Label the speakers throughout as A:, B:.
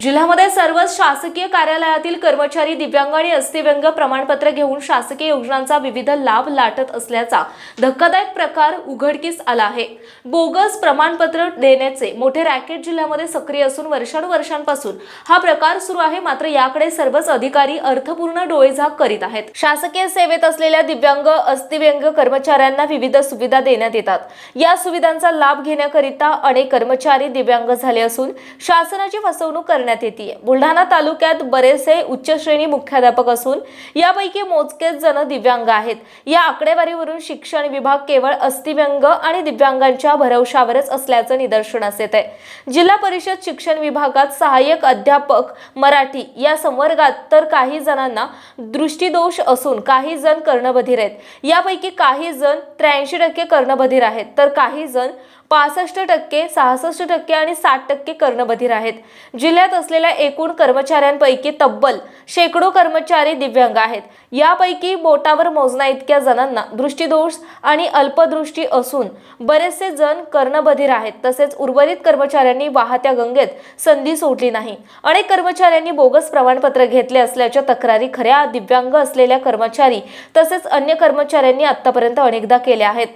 A: जिल्ह्यामध्ये सर्वच शासकीय कार्यालयातील कर्मचारी दिव्यांग आणि अस्थिव्यंग प्रमाणपत्र घेऊन शासकीय योजनांचा विविध लाभ लाटत असल्याचा धक्कादायक प्रकार उघडकीस आला आहे. बोगस प्रमाणपत्र देण्याचे मोठे रॅकेट जिल्ह्यामध्ये सक्रिय असून वर्षानुवर्षांपासून हा प्रकार सुरू आहे. मात्र याकडे सर्वच अधिकारी अर्थपूर्ण डोळेझाक करीत आहेत. शासकीय सेवेत असलेल्या दिव्यांग अस्थिव्यंग कर्मचाऱ्यांना विविध सुविधा देण्यात येतात. या सुविधांचा लाभ घेण्याकरिता अनेक कर्मचारी दिव्यांग झाले असून शासनाची फसवणूक करण्यात येते. बुलढाणा तालुक्यात बरेचसे उच्च श्रेणी मुख्याध्यापक असून यापैकी मोजकेच जण दिव्यांग आहेत. या आकडेवारीवरून शिक्षण विभाग केवळ अस्थिव्यंग आणि दिव्यांगांच्या भरवशावरच असल्याचं निदर्शनास येत आहे जिल्हा परिषद शिक्षण विभागात सहाय्यक अध्यापक मराठी या संवर्गात तर काही जणांना दृष्टीदोष असून काही जण कर्णबधीर आहेत. यापैकी काही जण त्र्याऐंशी टक्के कर्णबधीर आहेत. तर काही जण पासष्ट टक्के सहासष्ट टक्के आणि साठ टक्के कर्णबधीर आहेत. जिल्ह्यात असलेल्या एकूण कर्मचाऱ्यांपैकी तब्बल शेकडो कर्मचारी दिव्यांग आहेत. यापैकी बोटावर मोजण्या इतक्या जणांना दृष्टीदोष आणि अल्पदृष्टी असून बरेचसे जण कर्णबधीर आहेत. तसेच उर्वरित कर्मचाऱ्यांनी वाहत्या गंगेत संधी सोडली नाही. अनेक कर्मचाऱ्यांनी बोगस प्रमाणपत्र घेतले असल्याच्या तक्रारी खऱ्या दिव्यांग असलेल्या कर्मचारी तसेच अन्य कर्मचाऱ्यांनी आतापर्यंत अनेकदा केल्या आहेत.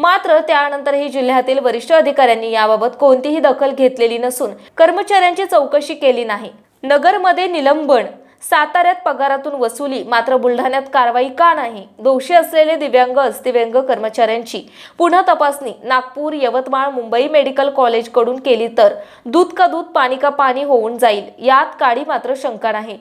A: मात्र त्यानंतरही जिल्ह्यातील वरिष्ठ अधिकाऱ्यांनी याबाबत कोणतीही दखल घेतलेली नसून कर्मचाऱ्यांची चौकशी केली नाही. नगरमध्ये निलंबन साताऱ्यात पगारातून वसुली मात्र बुलढाण्यात कारवाई का नाही? दोषी असलेले दिव्यांग अस्थिव्यंग कर्मचाऱ्यांची पुन्हा तपासणी. नागपूर यवतमाळ मुंबई मेडिकल कॉलेजकडून केली तर दूध का दूध पाणी का पाणी होऊन जाईल? यात काडी मात्र शंका नाही.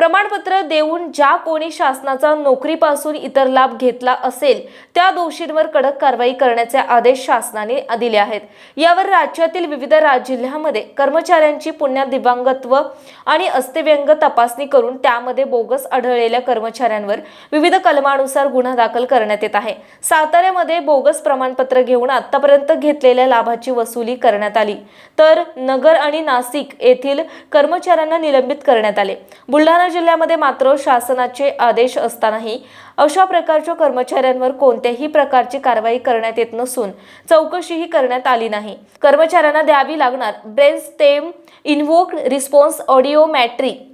A: प्रमाणपत्र देऊन ज्या कोणी शासनाचा नोकरीपासून इतर लाभ घेतला असेल त्या दोषींवर कडक कारवाई करण्याचे आदेश शासनाने दिले आहेत. यावर राज्यातील विविध राज जिल्ह्यामध्ये कर्मचाऱ्यांची पुण्या दिव्यांगत्व आणि अस्थिव्यंग तपासणी करून त्यामध्ये बोगस आढळलेल्या कर्मचाऱ्यांवर विविध कलमानुसार गुन्हा दाखल करण्यात येत आहे. साताऱ्यामध्ये बोगस प्रमाणपत्र घेऊन आतापर्यंत घेतलेल्या लाभाची वसुली करण्यात आली. तर नगर आणि नाशिक येथील कर्मचाऱ्यांना निलंबित करण्यात आले. बुलढाणा जिल्ह्यामध्ये मात्र शासनाचे आदेश असतानाही अशा प्रकारच्या कर्मचाऱ्यांवर कोणत्याही प्रकारची कारवाई करण्यात येत नसून चौकशीही करण्यात आली नाही. कर्मचाऱ्यांना द्यावी लागणार brain stem invoke response audiometric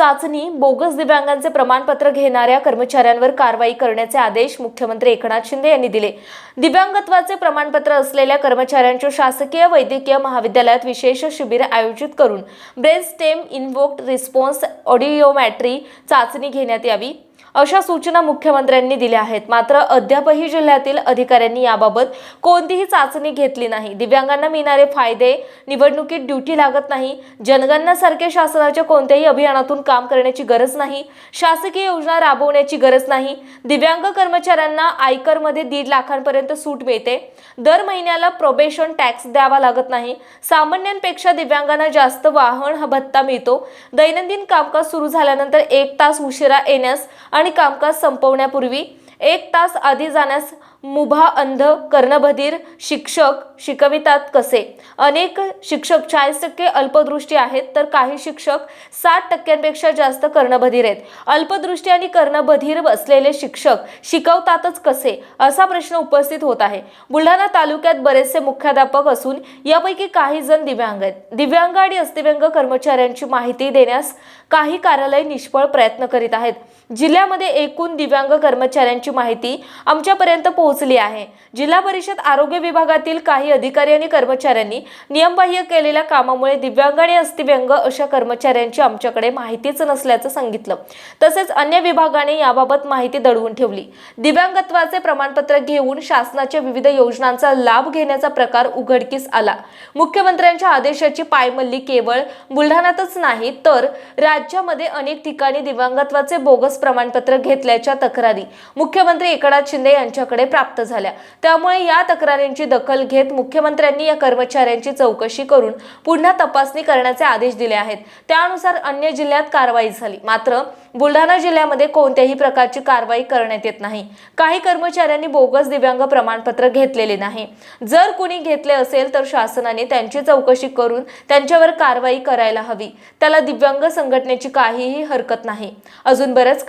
A: चाचणी बोगस दिव्यांगांचे प्रमाणपत्र घेणाऱ्या कर्मचाऱ्यांवर कारवाई करण्याचे आदेश मुख्यमंत्री एकनाथ शिंदे यांनी दिले. दिव्यांगत्वाचे प्रमाणपत्र असलेल्या कर्मचाऱ्यांच्या शासकीय वैद्यकीय महाविद्यालयात विशेष शिबिर आयोजित करून brain stem invoked response audiometry चाचणी घेण्यात यावी. अशा सूचना मुख्यमंत्र्यांनी दिल्या आहेत. मात्र अद्यापही जिल्ह्यातील अधिकाऱ्यांनी याबाबत कोणतीही चाचणी घेतली नाही. दिव्यांगांना मिळणारे फायदे निवडणुकीत ड्युटी लागत नाही. जनगणनासारखे शासनाच्या कोणत्याही अभियानातून काम करण्याची गरज नाही. शासकीय योजना राबवण्याची गरज नाही. दिव्यांग कर्मचाऱ्यांना आयकरमध्ये दीड लाखांपर्यंत सूट मिळते. दर महिन्याला प्रोबेशन टॅक्स द्यावा लागत नाही. सामान्यांपेक्षा दिव्यांगांना जास्त वाहन हा भत्ता मिळतो. दैनंदिन कामकाज सुरू झाल्यानंतर एक तास उशिरा येण्यास आणि कामकाज संपवण्यापूर्वी एक तास आधी जाण्यास मुभा अंध कर्णबधीर शिक्षक शिकवितात कसे? अनेक शिक्षक चाळीस टक्के अल्पदृष्टी आहेत तर काही शिक्षक साठ टक्क्यांपेक्षा जास्त कर्णबधीर आहेत. अल्पदृष्टी आणि कर्णबधीर असलेले शिक्षक शिकवतातच कसे? असा प्रश्न उपस्थित होत आहे. बुलढाणा तालुक्यात बरेचसे मुख्याध्यापक असून यापैकी काही जण दिव्यांग आहेत. दिव्यांग आणि अस्थिव्यंग कर्मचाऱ्यांची माहिती देण्यास काही कार्यालय निष्फळ प्रयत्न करीत आहेत. जिल्ह्यामध्ये एकूण दिव्यांग कर्मचाऱ्यांची माहिती आमच्यापर्यंत पोहोचली आहे. जिल्हा परिषद आरोग्य विभागातील काही अधिकारी आणि कर्मचाऱ्यांनी नियमबाह्य केलेल्या कामामुळे दिव्यांग आणि अस्थिव्यंग अशा कर्मचाऱ्यांची आमच्याकडे माहितीच नसल्याचं सांगितलं. तसेच अन्य विभागाने याबाबत माहिती दडवून ठेवली. दिव्यांगत्वाचे प्रमाणपत्र घेऊन शासनाच्या विविध योजनांचा लाभ घेण्याचा प्रकार उघडकीस आला. मुख्यमंत्र्यांच्या आदेशाची पायमल्ली केवळ बुलढाण्यातच नाही तर राज्यामध्ये अनेक ठिकाणी दिव्यांगत्वाचे बोगस प्रमाणपत्र घेतल्याच्या तक्रारी मुख्यमंत्री एकनाथ शिंदे यांच्याकडे प्राप्त झाल्या. त्यामुळे या तक्रारींची दखल घेत मुख्यमंत्र्यांनी या कर्मचाऱ्यांची चौकशी करून पुन्हा तपासणी करण्याचे आदेश दिले आहेत. त्यानुसार अन्य जिल्ह्यात कारवाई झाली. मात्र बुलढाणा जिल्ह्यामध्ये कोणत्याही प्रकारची कारवाई करण्यात येत नाही. काही कर्मचाऱ्यांनी बोगस दिव्यांग प्रमाणपत्र घेतलेले नाही. जर कुणी घेतले असेल तर शासनाने त्यांची चौकशी करून त्यांच्यावर कारवाई करायला हवी. त्याला दिव्यांग संघटनेची काहीही हरकत नाही. अजून बरंच